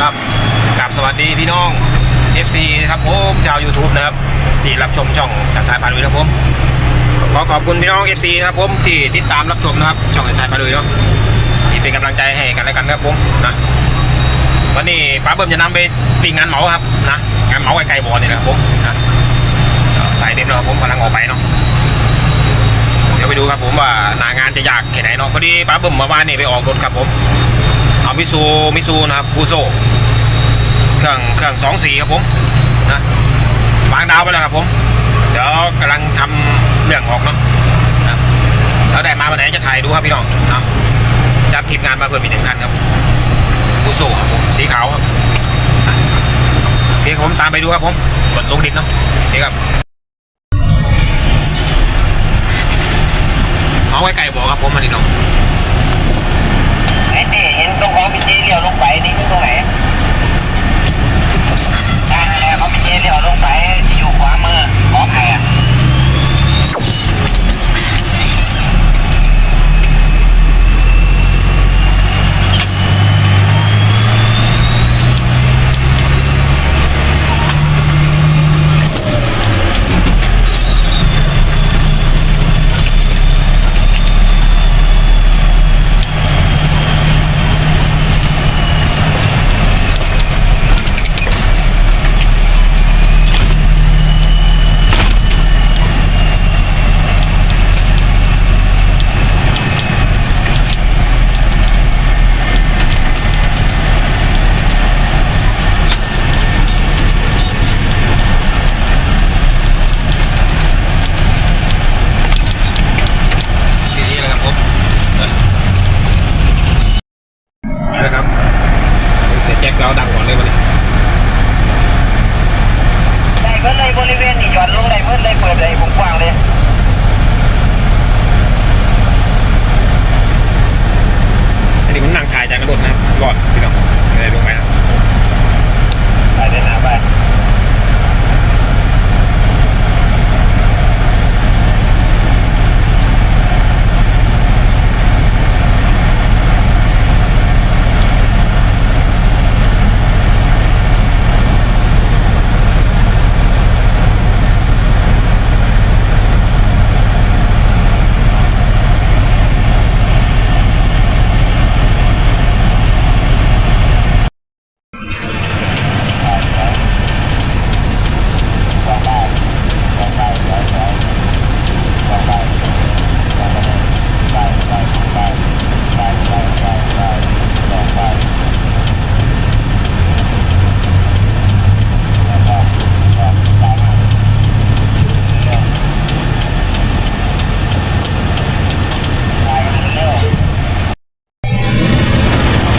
ครับกราบสวัสดีพี่น้อง FC นะครับผมชาว YouTube นะครับที่รับชมช่องจัดชายพาลุยนะครับผมขอขอบคุณพี่น้อง FC นะครับผมที่ติดตามรับชมนะครับช่องจัดชายพาลุยเนาะที่เป็นกำลังใจให้กันและกันนะครับผมนะวันนี้ป้าเบิ้มจะนำไปปีงานเหมาครับนะงานเหมาไก่ไก่บอลนี่นะครับผมนะใส่เต็มแล้วครับผมกำลังออกไปเนาะเดี๋ยวไปดูครับผมว่าหนางานจะยากแค่ไหนเนาะพอดีป้าเบิ้มมาบ้านนี่ไปออกรถครับผม เอามิซูมิซูนะครับคูโซเครื่องเครื่องสองสีครับผมนะวางดาวไปแล้วครับผม เดี๋ยวกำลังทำเรื่องออกเนาะนะแล้วได้มาวันไหนจะถ่ายดูครับพี่น้องนะจัดทีมงานมาเพิ่มอีกหนึ่งคันครับคูโซครับผมสีขาวครับโอเคผมตามไปดูครับผมกดลงดินเนาะโอเคครับเอาไว้ไก่บอกครับผมมาดิน้อง ไอ้ที่เห็นตรงของพี่เจเลี้ยวลงไปนี่คือตรงไหนอ่านั่นแหละเขาพี่เจเลี้ยวลงไปที่อยู่ขวามือของใครอะ ทีนี้นะครับผมนะครับเสร็จแจ็คเราดังก่อนเลยวันนี้ ได้เพิ่นเลยบริเวณนี่ จอดลงได้เพิ่นเลยเปิดได้ผมกว้างเลย อันนี้ผมนั่งถ่ายจากรถนะครับรอดพี่น้องไม่ได้ลงไปนะ ไปเดินหน้าไป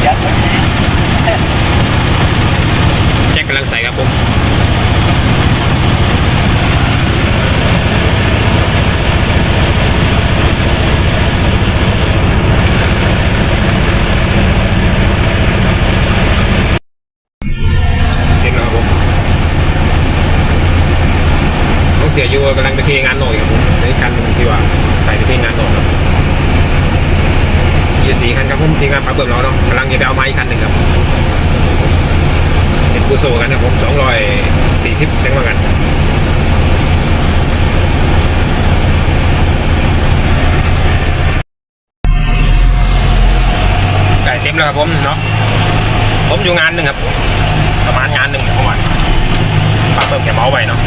ยัดไปที แจ็ค กำลังใส่ครับผมเห็นแล้วครับผมน้องเสียยูกำลังไปเทงานหน่อยครับผมในคันหนึ่งที่ว่าใส่ไปเทงานหน่อยครับอยู่สี่คันครับผมทีงานปลาเบิ่มเราเนาะกำลังจะไปเอาไม้อีกคันหนึ่งครับ เป็นคูโซกันนะผมสองร้อยสี่สิบเซงว่ากันไก่เต็มแล้วครับผมเนาะผมอยู่งานหนึ่งครับ ประมาณงานหนึ่งเมื่อวานปาเพิ่มแกเมาส์ไปเนาะ